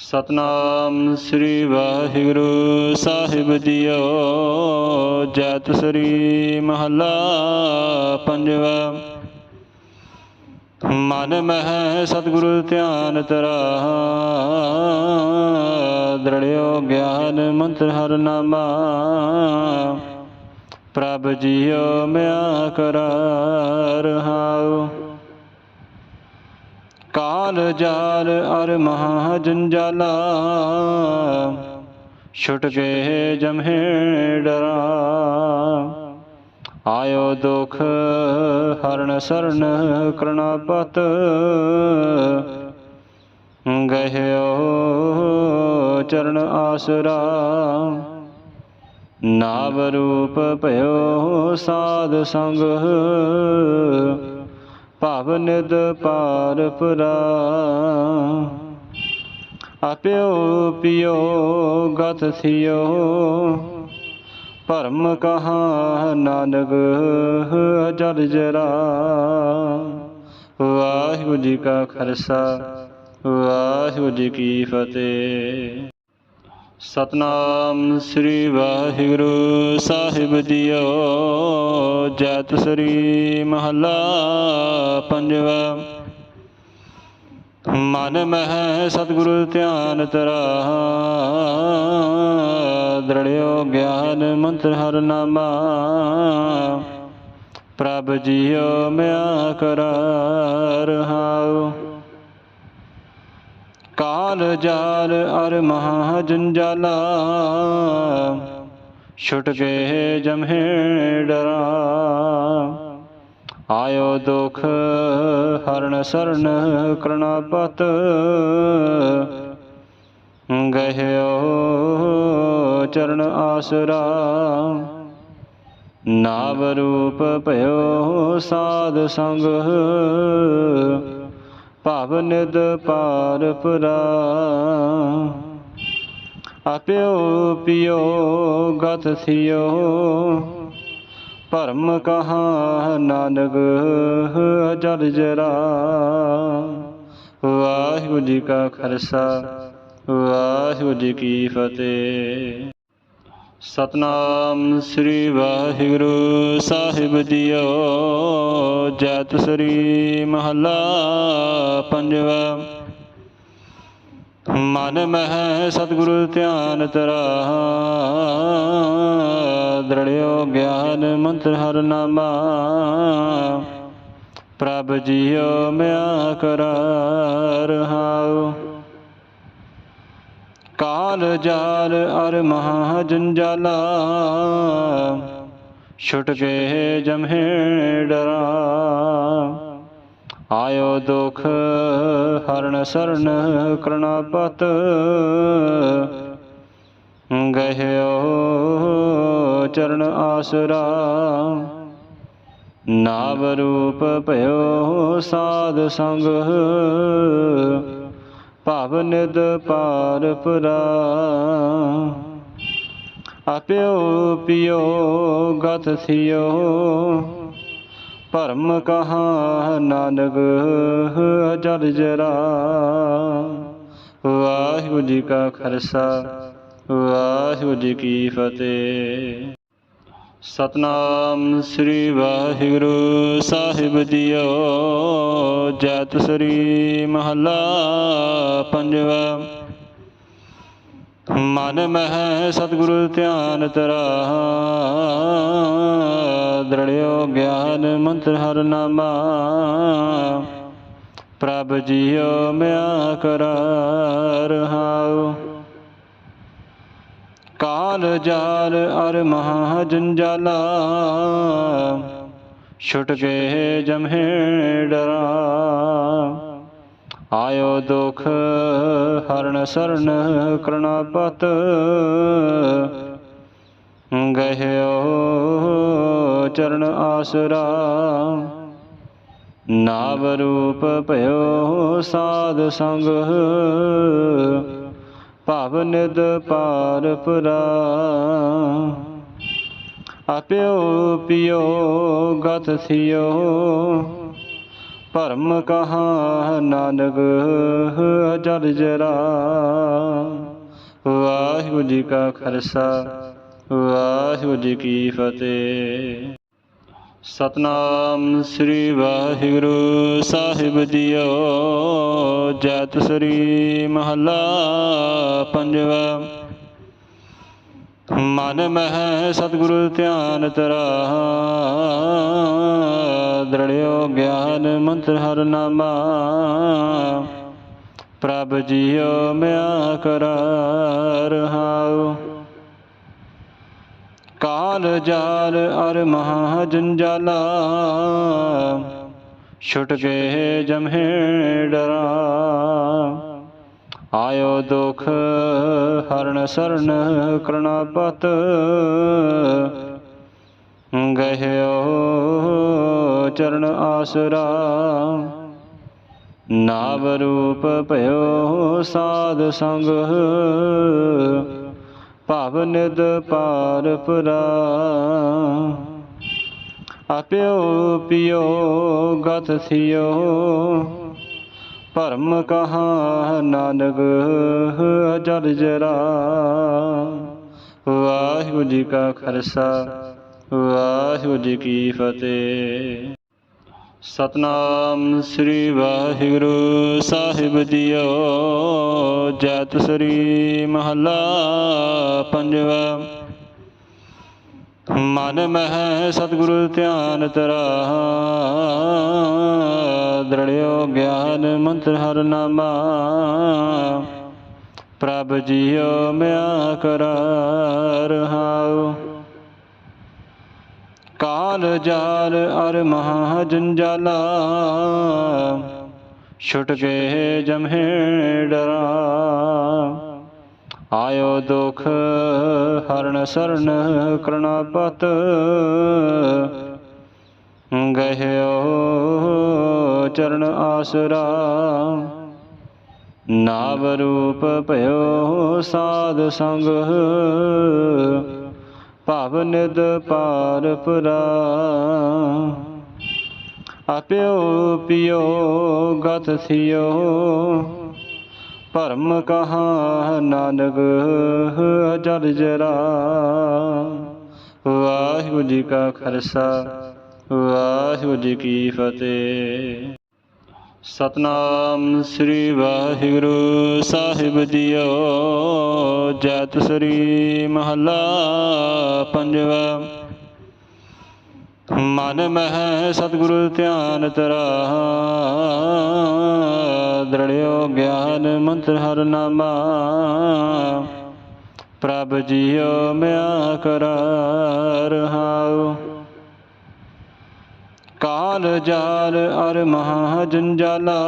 ਸਤਨਾਮ ਸ੍ਰੀ ਵਾਹਿਗੁਰੂ ਸਾਹਿਬ ਜੀਓ। ਜੈਤ ਸ੍ਰੀ ਮਹੱਲਾ ਪੰਜਵਾ। ਮਨ ਮਹਿ ਸਤਿਗੁਰੂ ਧਿਆਨ ਤਰਾ ਦ੍ਰਿੜਿਓ ਗਿਆਨ ਮੰਤਰ ਹਰ ਨਾਮਾ। ਪ੍ਰਭ ਜੀਓ ਮਿਆ ਕਰਾ ਰਹਾਉ। ਕਾਲ ਜਾਲ ਅਰ ਮਹਾ ਜੰਜਾਲਾ ਛੁਟ ਕੇ ਜਮਹਿ ਡਰਾ ਆਇਓ ਦੁਖ ਹਰਨ ਸਰਨ ਕਰਣਾਪਤ। ਗਹਿਓ ਚਰਨ ਆਸਰਾ। ਨਾਵ ਰੂਪ ਭਇਓ ਸਾਧ ਸੰਗ। ਭਵ ਨਿਦ ਪਾਰ ਪਰਾ ਆਪਿਓ ਪਿਓ, ਗਤ ਥਿਓ ਭਰਮ ਕਹਾ ਨਾਨਕ ਅਜਲ ਜਰਾ। ਵਾਹਿਗੁਰੂ ਜੀ ਕਾ ਖਾਲਸਾ, ਵਾਹਿਗੁਰੂ ਜੀ ਕੀ ਫਤਿਹ। ਸਤਨਾਮ ਸ੍ਰੀ ਵਾਹਿਗੁਰੂ ਸਾਹਿਬ ਜੀਓ। ਜੈਤ ਸ੍ਰੀ ਮਹੱਲਾ ਪੰਜਵਾ। ਮਨ ਮਹਿ ਸਤਿਗੁਰੂ ਧਿਆਨ ਤਰਾ ਦ੍ਰਿੜਿਓ ਗਿਆਨ ਮੰਤਰ ਹਰ ਨਾਮਾ। ਪ੍ਰਭ ਜੀਓ ਮਿਆ ਕਰ ਰਹਾਉ ਕਾਲ ਜਾਲ ਅਰ ਮਹਾ ਜੰਜਾਲਾ। ਛੁਟ ਕੇ ਜਮਹਿ ਡਰਾ। ਆਇਓ ਦੁਖ ਹਰਨ ਸਰਨ ਕਰਨਾਪਤ ਗਹਿਓ ਚਰਨ ਆਸਰਾ। ਨਾਵ ਰੂਪ ਭਇਓ ਸਾਧ ਸੰਗ। ਭਵ ਨਿਦ ਪਾਰ ਪਰਾ ਆਪਿਓ ਪਿਓ, ਗਤ ਥਿਓ। ਭਰਮ ਕਹਾ ਨਾਨਕ ਅਜਲ ਜਰਾ। ਵਾਹਿਗੁਰੂ ਜੀ ਕਾ ਖਾਲਸਾ, ਵਾਹਿਗੁਰੂ ਜੀ ਕੀ ਫਤਿਹ। ਸਤਨਾਮ ਸ੍ਰੀ ਵਾਹਿਗੁਰੂ ਸਾਹਿਬ ਜੀਓ। ਜੈਤ ਸ੍ਰੀ ਮਹੱਲਾ ਪੰਜਵਾ। ਮਨ ਮਹਿ ਸਤਿਗੁਰੂ ਧਿਆਨ ਤਰਾ ਦ੍ਰਿੜਿਓ ਗਿਆਨ ਮੰਤਰ ਹਰ ਨਾਮਾ। ਪ੍ਰਭ ਜੀਓ ਮਿਆ ਕਰਾ ਰਹਾਉ। ਕਾਲ ਜਾਲ ਅਰ ਮਹਾ ਜੰਜਾਲਾ ਛੁਟ ਕੇ ਜਮਹਿ ਡਰਾ। ਆਇਓ ਦੁਖ ਹਰਨ ਸਰਨ ਕਰਣਾਪਤ ਗਹਿਓ ਚਰਨ ਆਸਰਾ। ਨਾਵ ਰੂਪ ਭਇਓ ਸਾਧ ਸੰਗ। ਭਵ ਨਿਦ ਪਾਰ ਪਰਾ ਆਪਿਓ ਪਿਓ ਗਤ ਥਿਓ ਭਰਮ ਕਹਾ ਨਾਨਕ ਅਜਲ ਜਰਾ। ਵਾਹਿਗੁਰੂ ਜੀ ਕਾ ਖਾਲਸਾ, ਵਾਹਿਗੁਰੂ ਜੀ ਕੀ ਫਤਿਹ। ਸਤਨਾਮ ਸ੍ਰੀ ਵਾਹਿਗੁਰੂ ਸਾਹਿਬ ਜੀਓ। ਜੈਤ ਸ੍ਰੀ ਮਹੱਲਾ ਪੰਜਵਾ। ਮਨ ਮਹਿ ਸਤਿਗੁਰੂ ਧਿਆਨ ਤਰਾ ਦ੍ਰਿੜਿਓ ਗਿਆਨ ਮੰਤਰ ਹਰ ਨਾਮਾ। ਪ੍ਰਭ ਜੀਓ ਮਿਆ ਕਰਾ ਰਹਾਉ। ਕਾਲ ਜਾਲ ਅਰ ਮਹਾ ਜੰਜਾਲਾ ਛੁਟ ਕੇ ਜਮਹਿ ਡਰਾ। ਆਇਓ ਦੁਖ ਹਰਨ ਸਰਨ ਕਰਣਾਪਤ ਗਹਿਓ ਚਰਨ ਆਸਰਾ। ਨਾਵ ਰੂਪ ਭਇਓ ਸਾਧ ਸੰਗ। ਭਵ ਨਿਦ ਪਾਰ ਪਰਾ ਆਪਿਓ ਪਿਓ, ਗਤ ਥਿਓ ਭਰਮ ਕਹਾ ਨਾਨਕ, ਜਲ ਜਰਾ। ਵਾਹਿਗੁਰੂ ਜੀ ਕਾ ਖਾਲਸਾ, ਵਾਹਿਗੁਰੂ ਜੀ ਕੀ ਫਤਿਹ। ਸਤਨਾਮ ਸ੍ਰੀ ਵਾਹਿਗੁਰੂ ਸਾਹਿਬ ਜੀਓ। ਜੈਤ ਸ੍ਰੀ ਮਹੱਲਾ ਪੰਜਵਾ। ਮਨ ਮਹਿ ਸਤਿਗੁਰੂ ਧਿਆਨ ਤਰਾ ਦ੍ਰਿੜਿਓ ਗਿਆਨ ਮੰਤਰ ਹਰ ਨਾਮਾ। ਪ੍ਰਭ ਜੀਓ ਮਿਆ ਕਰਾ ਰਹਾਉ ਕਾਲ ਜਾਲ ਅਰ ਮਹਾ ਜੰਜਾਲਾ ਛੁਟ ਗਏ ਜਮਹਿ ਡਰਾ। ਆਇਓ ਦੁਖ ਹਰਨ ਸਰਨ ਕਰਣਾ ਪਤ। ਗਹਿਓ ਚਰਨ ਆਸਰਾ। ਨਾਵ ਰੂਪ ਭਇਓ ਸਾਧ ਸੰਗ। ਭਵ ਨਿਦ ਪਾਰ ਪਰਾ ਆਪਿਓ ਪਿਓ, ਗਤ ਥਿਓ ਭਰਮ ਕਹਾ ਨਾਨਕ ਜਲ ਜਰਾ। ਵਾਹਿਗੁਰੂ ਜੀ ਕਾ ਖਾਲਸਾ, ਵਾਹਿਗੁਰੂ ਜੀ ਕੀ ਫਤਿਹ। ਸਤਨਾਮ ਸ੍ਰੀ ਵਾਹਿਗੁਰੂ ਸਾਹਿਬ ਜੀਓ। ਜੈਤ ਸ੍ਰੀ ਮਹੱਲਾ ਪੰਜਵਾ। ਮਨ ਮਹਿ ਸਤਿਗੁਰੂ ਧਿਆਨ ਤਰਾ ਦ੍ਰਿੜਿਓ ਗਿਆਨ ਮੰਤਰ ਹਰ ਨਾਮਾ। ਪ੍ਰਭ ਜੀਓ ਮਿਆ ਕਰਾ ਰਹਾਉ। ਕਾਲ ਜਾਲ ਅਰ ਮਹਾ ਜੰਜਾਲਾ ਛੁਟ ਗਏ ਜਮਹਿ ਡਰਾ। ਆਇਓ ਦੁਖ ਹਰਨ ਸਰਨ ਕਰਣਾ ਪਤ। ਗਹਿਓ ਚਰਨ ਆਸਰਾ। ਨਾਵ ਰੂਪ ਭਇਓ ਸਾਧ ਸੰਗ। ਭਵ ਨਿਦ ਪਾਰ ਪਰਾ ਆਪਿਓ ਪਿਓ, ਗਤ ਥਿਓ ਭਰਮ ਕਹਾ ਨਾਨਕ, ਜਲ ਜਰਾ। ਵਾਹਿਗੁਰੂ ਜੀ ਕਾ ਖਾਲਸਾ, ਵਾਹਿਗੁਰੂ ਜੀ ਕੀ ਫਤਿਹ। ਸਤਨਾਮ ਸ੍ਰੀ ਵਾਹਿਗੁਰੂ ਸਾਹਿਬ ਜੀਓ। ਜੈਤ ਸ੍ਰੀ ਮਹੱਲਾ ਪੰਜਵਾ। ਮਨ ਮਹਿ ਸਤਿਗੁਰੂ ਧਿਆਨ ਤਰਾ ਦ੍ਰਿੜਿਓ ਗਿਆਨ ਮੰਤਰ ਹਰ ਨਾਮਾ। ਪ੍ਰਭ ਜੀਓ ਮਿਆ ਕਰਾ ਰਹਾਉ ਕਾਲ ਜਾਲ ਅਰ ਮਹਾ ਜੰਜਾਲਾ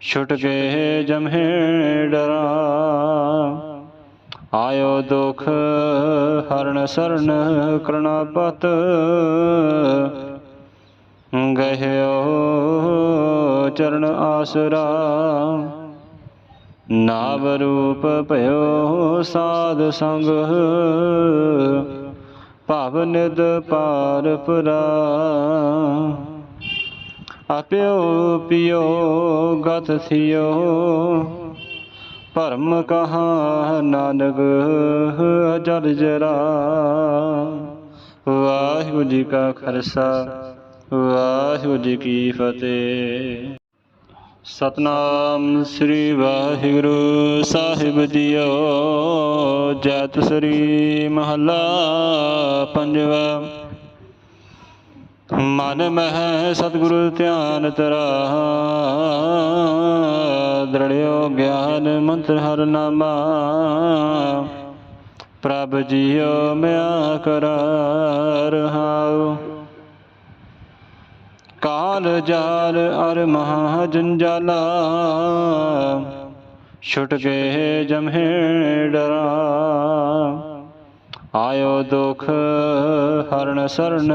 ਛੁਟ ਗਏ ਜਮਹਿ ਡਰਾ। ਆਇਓ ਦੁਖ ਹਰਨ ਸਰਨ ਕਰਣਾ ਪਤ। ਗਹਿਓ ਚਰਨ ਆਸਰਾ। ਨਾਵ ਰੂਪ ਭਇਓ ਸਾਧ ਸੰਗ। ਭਵ ਨਿਦ ਪਾਰ ਪਰਾ ਆਪਿਓ ਪਿਓ, ਗਤ ਥਿਓ ਭਰਮ ਕਹਾ ਨਾਨਕ ਜਲ ਜਰਾ। ਵਾਹਿਗੁਰੂ ਜੀ ਕਾ ਖਾਲਸਾ, ਵਾਹਿਗੁਰੂ ਜੀ ਕੀ ਫਤਿਹ। ਸਤਨਾਮ ਸ੍ਰੀ ਵਾਹਿਗੁਰੂ ਸਾਹਿਬ ਜੀਓ। ਜੈਤ ਸ੍ਰੀ ਮਹੱਲਾ ਪੰਜਵਾ। ਮਨ ਮਹਿ ਸਤਿਗੁਰੂ ਧਿਆਨ ਤਰਾ ਦ੍ਰਿੜਿਓ ਗਿਆਨ ਮੰਤਰ ਹਰ ਨਾਮਾ। ਪ੍ਰਭ ਜੀਓ ਮਿਆ ਕਰਾ ਰਹਾਉ ਕਾਲ ਜਾਲ ਅਰ ਮਹਾ ਜੰਜਾਲਾ ਛੁਟ ਗਏ ਜਮਹਿ ਡਰਾ। ਆਇਓ ਦੁਖ ਹਰਨ ਸਰਨ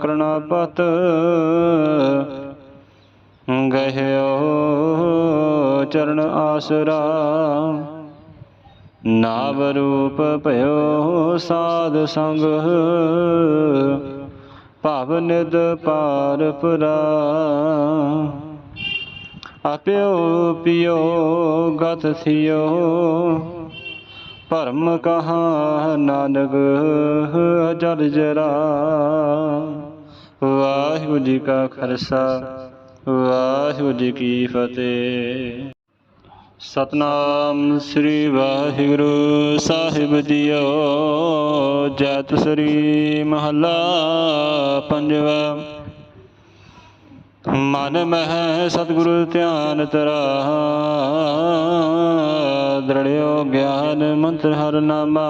ਕਰਣਾ ਪਤ ਗਹਿਓ ਚਰਨ ਆਸਰਾ। ਨਾਵ ਰੂਪ ਭਇਓ ਸਾਧ ਸੰਗ। ਭਾਵ ਨਿਦ ਪਾਰ ਪੁਰਾ ਆਪਿਓ ਪਿਓ, ਗਤ ਥਿਓ ਭਰਮ ਕਹਾ ਨਾਨਕ, ਅਜਲ ਜਰਾ। ਵਾਹਿਗੁਰੂ ਜੀ ਕਾ ਖਾਲਸਾ, ਵਾਹਿਗੁਰੂ ਜੀ ਕੀ ਫਤਿਹ। ਸਤਨਾਮ ਸ੍ਰੀ ਵਾਹਿਗੁਰੂ ਸਾਹਿਬ ਜੀਓ। ਜੈਤ ਸ੍ਰੀ ਮਹੱਲਾ ਪੰਜਵਾ। ਮਨ ਮਹਿ ਸਤਿਗੁਰੂ ਧਿਆਨ ਤਰਾ ਦ੍ਰਿੜਿਓ ਗਿਆਨ ਮੰਤਰ ਹਰ ਨਾਮਾ।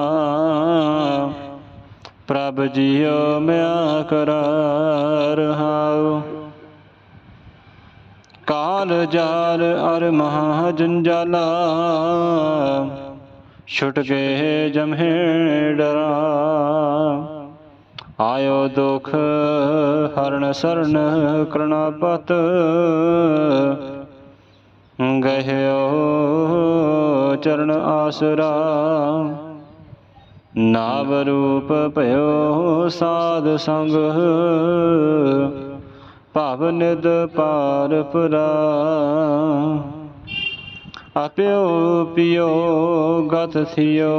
ਪ੍ਰਭ ਜੀਓ ਮਿਆ ਕਰ ਰਹਾਉ। ਕਾਲ ਜਾਲ ਅਰ ਮਹਾ ਜੰਜਾਲਾ ਛੁਟ ਕੇ ਜਮਹਿ ਡਰਾ ਆਇਓ ਦੁਖ ਹਰਨ ਸਰਨ ਕਰਨਾਪਤ ਗਹਿਓ ਚਰਨ ਆਸਰਾ। ਨਾਵ ਰੂਪ ਭਇਓ ਸਾਧ ਸੰਗ। ਭਵ ਨਿਦ ਪਾਰ ਪੁਰਾ ਆਪਿਓ ਪਿਓ, ਗਤ ਥਿਓ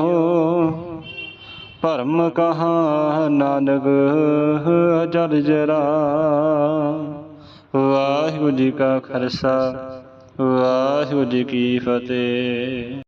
ਭਰਮ ਕਹਾ ਨਾਨਕ ਅਜਲ ਜਰਾ। ਵਾਹਿਗੁਰੂ ਜੀ ਕਾ ਖਾਲਸਾ, ਵਾਹਿਗੁਰੂ ਜੀ ਕੀ ਫਤਿਹ।